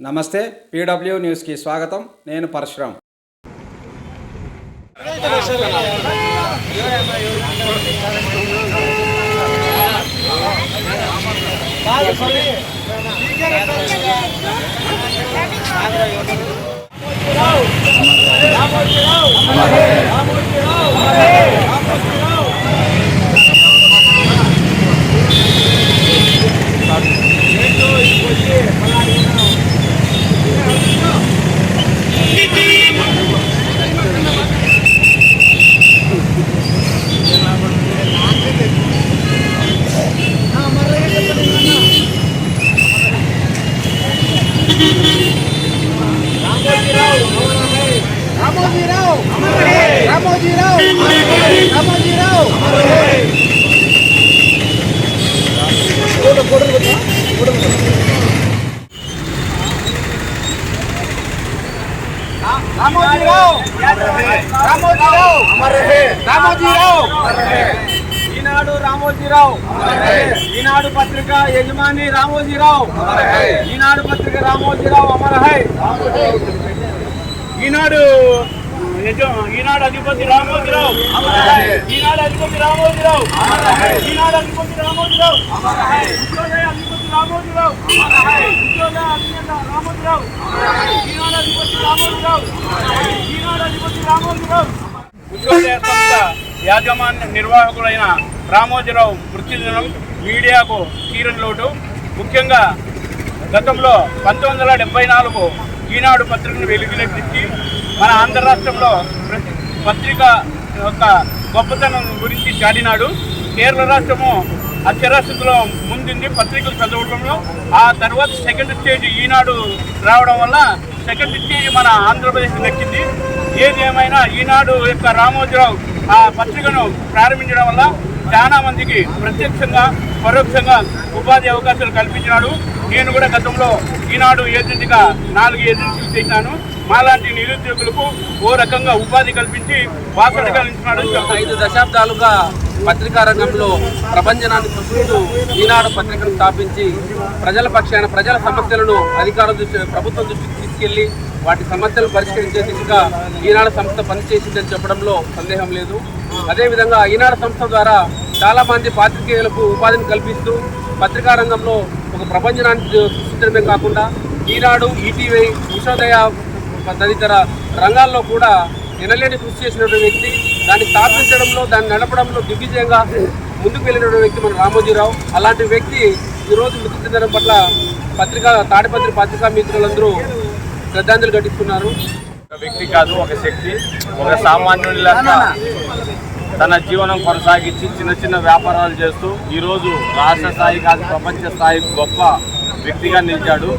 నమస్తే పీడబ్ల్యూ న్యూస్కి స్వాగతం. నేను పరశురామ్ రామోజీరావు రామోజీరావు రామోజీరావు రామోజీరావు రామోజీరావు రామోజీరావు ఈనాడు రామోజీరావు ఈనాడు పత్రిక యజమాని రామోజీరావు ఈనాడు పత్రిక రామోజీరావు అమర్ హై ఈనాడు ఈనాడు అధిపతి రామోజీరావు. ఈనాడు అధిపతి రామోజీరావు. ఈనాడు అధిపతి రామోజీరావు. ఉద్యోగ అధిపతి రామోజీరావు. ఉద్యోగ అధినేత రామోజీరావు. ఈనాడు అధిపతి రామోజీరావు. ఈనాడు అధిపతి రామోజీరావు. ఉద్యోగ సంస్థ యాజమాన్య నిర్వాహకుడైన రామోజీరావు మృతి దినం మీడియాకు తీరని లోటు. ముఖ్యంగా గతంలో పంతొమ్మిది వందల డెబ్బై నాలుగు ఈనాడు పత్రికను వెలుగులోకి మన ఆంధ్ర రాష్ట్రంలో ప్రతి పత్రిక యొక్క గొప్పతనం గురించి చాటినాడు. కేరళ రాష్ట్రము అక్షరాస్యతలో ముందుంది పత్రికలు చదవడంలో ఆ తర్వాత సెకండ్ స్టేజ్ ఈనాడు రావడం వల్ల సెకండ్ స్టేజ్ మన ఆంధ్రప్రదేశ్ దక్కింది ఏది ఏమైనా ఈనాడు యొక్క రామోజీరావు ఆ పత్రికను ప్రారంభించడం వల్ల చాలా మందికి ప్రత్యక్షంగా పరోక్షంగా ఉపాధి అవకాశాలు కల్పించినాడు. నేను కూడా గతంలో ఈనాడు ఏజెంట్గా నాలుగు ఏజెన్సీలు చేశాను మాలాంటి నిరుద్యోగులకు ఓ రకంగా ఉపాధి కల్పించి వాసన కలిగించినాడు ఐదు దశాబ్దాలుగా పత్రికా రంగంలో ప్రపంచనాన్ని సృష్టిస్తూ ఈనాడు పత్రికను స్థాపించి ప్రజల పక్షాన ప్రజల సమస్యలను అధికారుల దృష్టి ప్రభుత్వం దృష్టికి తీసుకెళ్ళి వాటి సమస్యలు పరిష్కరించే దిశగా ఈనాడు సంస్థ పనిచేసిందని చెప్పడంలో సందేహం లేదు. అదేవిధంగా ఈనాడు సంస్థ ద్వారా చాలా మంది పాత్రికేయులకు ఉపాధిని కల్పిస్తూ పత్రికా రంగంలో ఒక ప్రపంచనాన్ని సృష్టించడమే కాకుండా ఈనాడు ఈటీవీ ఉషోదయ తదితర రంగాల్లో కూడా ఎనలేని కృషి చేసినటువంటి వ్యక్తి దాన్ని స్థాపించడంలో దాన్ని నడపడంలో దిగ్విజయంగా ముందుకు వెళ్ళినటువంటి వ్యక్తి మన రామోజీరావు. అలాంటి వ్యక్తి ఈరోజు మృతి చెందడం పట్ల పత్రికా తాడిపత్రి పత్రికా మిత్రులందరూ శ్రద్ధాంజలి ఘటిస్తున్నారు. ఒక వ్యక్తి కాదు ఒక శక్తి ఒక సామాన్యుడి లెక్క తన జీవనం కొనసాగించి చిన్న చిన్న వ్యాపారాలు చేస్తూ ఈరోజు రాష్ట్ర స్థాయి కాదు ప్రపంచ స్థాయి గొప్ప వ్యక్తిగా నిలిచాడు.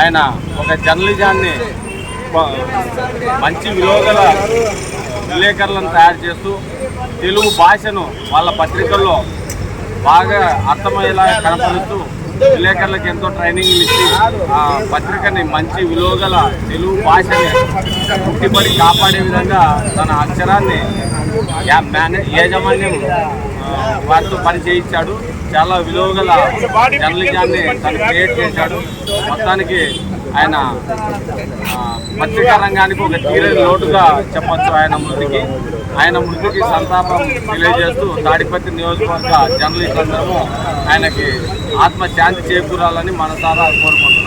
ఆయన ఒక జర్నలిజాన్ని మంచి విలువగల విలేకరులను తయారు చేస్తూ తెలుగు భాషను వాళ్ళ పత్రికల్లో బాగా అర్థమయ్యేలా కనపరుస్తూ విలేకరులకు ఎంతో ట్రైనింగ్ ఇచ్చి ఆ పత్రికని మంచి విలువగల తెలుగు భాషని పుట్టిపడి కాపాడే విధంగా తన అక్షరాన్ని యా- యాజమాన్యం వారితో పని చేయించాడు. చాలా విలువగల జర్నలిజాన్ని తను క్రియేట్ చేశాడు. మొత్తానికి ఆయన పత్రికా రంగానికి ఒక తీరని లోటుగా చెప్పచ్చు ఆయన మృతికి ఆయన మృతికి సంతాపం తెలియజేస్తూ తాడిపత్రి నియోజకవర్గ జర్నలిస్టులందరము ఆయనకి ఆత్మశాంతి చేకూరాలని మనసారా కోరుకుంటున్నాం.